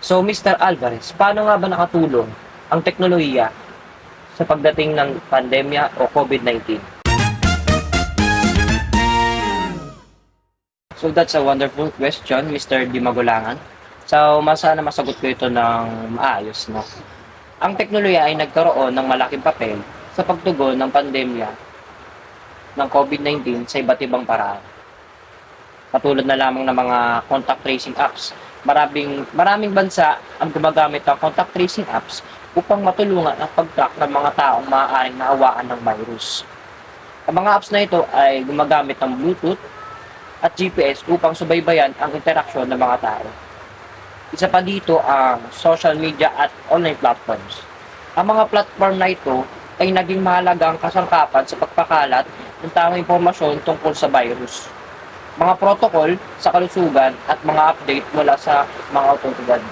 So, Mr. Alvarez, paano nga ba nakatulong ang teknolohiya sa pagdating ng pandemya o COVID-19? So, that's a wonderful question, Mr. Di Magulangan. So, masana masagot ko ito ng maayos, no? Ang teknolohiya ay nagkaroon ng malaking papel sa pagtugon ng pandemya ng COVID-19 sa iba't ibang paraan. Katulad na lamang ng mga contact tracing apps. Maraming, maraming bansa ang gumagamit ng contact tracing apps upang matulungan ang pag-track ng mga taong maaaring nahawakan ng virus. Ang mga apps na ito ay gumagamit ng Bluetooth at GPS upang subaybayan ang interaksyon ng mga tao. Isa pa dito ang social media at online platforms. Ang mga platform na ito ay naging mahalagang kasangkapan sa pagpakalat ng tamang impormasyon tungkol sa virus, mga protocol sa kalusugan at mga update mula sa mga otoridad.